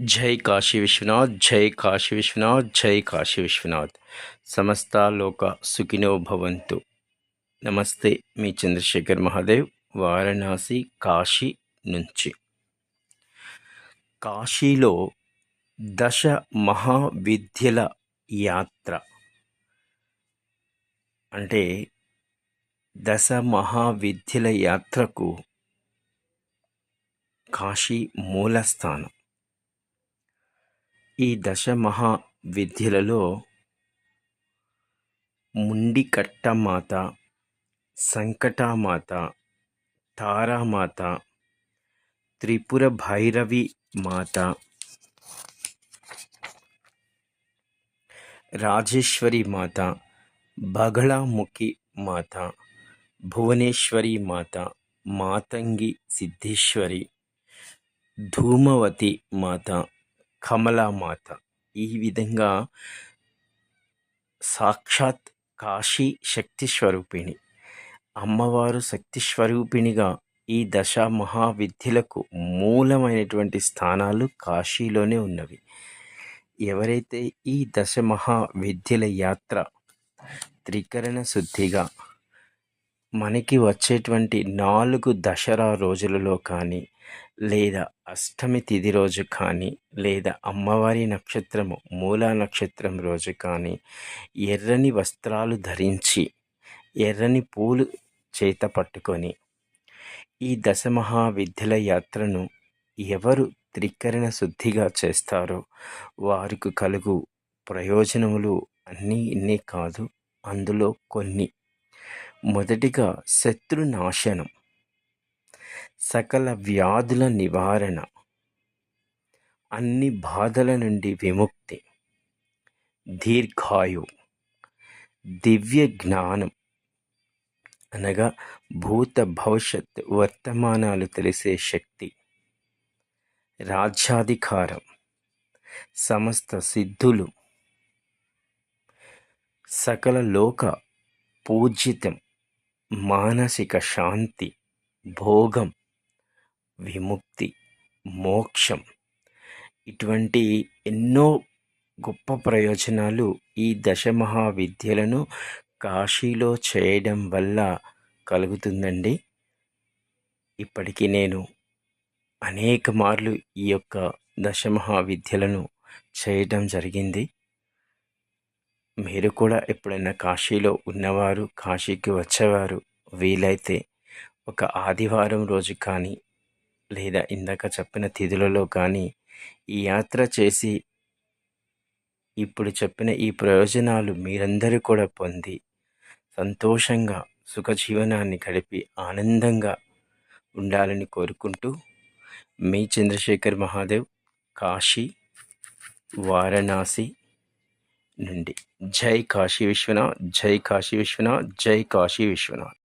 జై కాశీ విశ్వనాథ్ జై కాశీ విశ్వనాథ్ జై కాశీ విశ్వనాథ్. సమస్త లోక సుఖినో భవంతు. నమస్తే మీ చంద్రశేఖర్ మహాదేవ్ వారణాసి కాశీ నుంచి. కాశీలో దశ మహావిద్యల యాత్ర. అంటే దశ మహావిద్యల యాత్రకు కాశీ మూలస్థానం. ఈ దశ మహా విద్యలలో ముండికట్టమాత సంకటామాత తారామాత త్రిపుర భైరవి మాత రాజేశ్వరి మాత బగళాముఖి మాత భువనేశ్వరి మాత మాతంగి సిద్ధేశ్వరి ధూమవతి మాత కమలామాత. ఈ విధంగా సాక్షాత్ కాశీ శక్తి స్వరూపిణి అమ్మవారు శక్తి స్వరూపిణిగా ఈ దశ మహావిద్యలకు మూలమైనటువంటి స్థానాలు కాశీలోనే ఉన్నవి. ఎవరైతే ఈ దశ మహావిద్యల యాత్ర త్రికరణ శుద్ధిగా మనకి వచ్చేటువంటి నాలుగు దసరా రోజులలో కానీ లేదా అష్టమి తిథి రోజు కానీ లేదా అమ్మవారి నక్షత్రము మూలా నక్షత్రం రోజు కానీ ఎర్రని వస్త్రాలు ధరించి ఎర్రని పూలు చేత పట్టుకొని ఈ దశమహావిద్యల యాత్రను ఎవరు త్రికరణ శుద్ధిగా చేస్తారో వారికి కలుగు ప్రయోజనములు అన్నీ ఇన్ని కాదు అందులో కొన్ని. మొదటిగా శత్రునాశనం సకల వ్యాధుల నివారణ అన్ని బాధల నుండి విముక్తి దీర్ఘాయు దివ్య జ్ఞానం. అనగా భూత భవిష్యత్ వర్తమానాలు తెలిసే శక్తి రాజ్యాధికారం సమస్త సిద్ధులు సకల లోక పూజితం మానసిక శాంతి భోగం విముక్తి మోక్షం. ఇటువంటి ఎన్నో గొప్ప ప్రయోజనాలు ఈ దశమహావిద్యలను కాశీలో చేయడం వల్ల కలుగుతుందండి. ఇప్పటికీ నేను అనేక మార్లు ఈ యొక్క దశమహావిద్యలను చేయడం జరిగింది. మీరు కూడా ఎప్పుడైనా కాశీలో ఉన్నవారు కాశీకి వచ్చేవారు వీలైతే ఒక ఆదివారం రోజు కానీ లేదా ఇందాక చెప్పిన తిథులలో కానీ ఈ యాత్ర చేసి ఇప్పుడు చెప్పిన ఈ ప్రయోజనాలు మీరందరూ కూడా పొంది సంతోషంగా సుఖజీవనాన్ని గడిపి ఆనందంగా ఉండాలని కోరుకుంటూ మీ చంద్రశేఖర్ మహాదేవ్ కాశీ వారణాసి నుండి. జై కాశీ విశ్వనాథ్ జై కాశీ విశ్వనాథ్ జై కాశీ విశ్వనాథ్.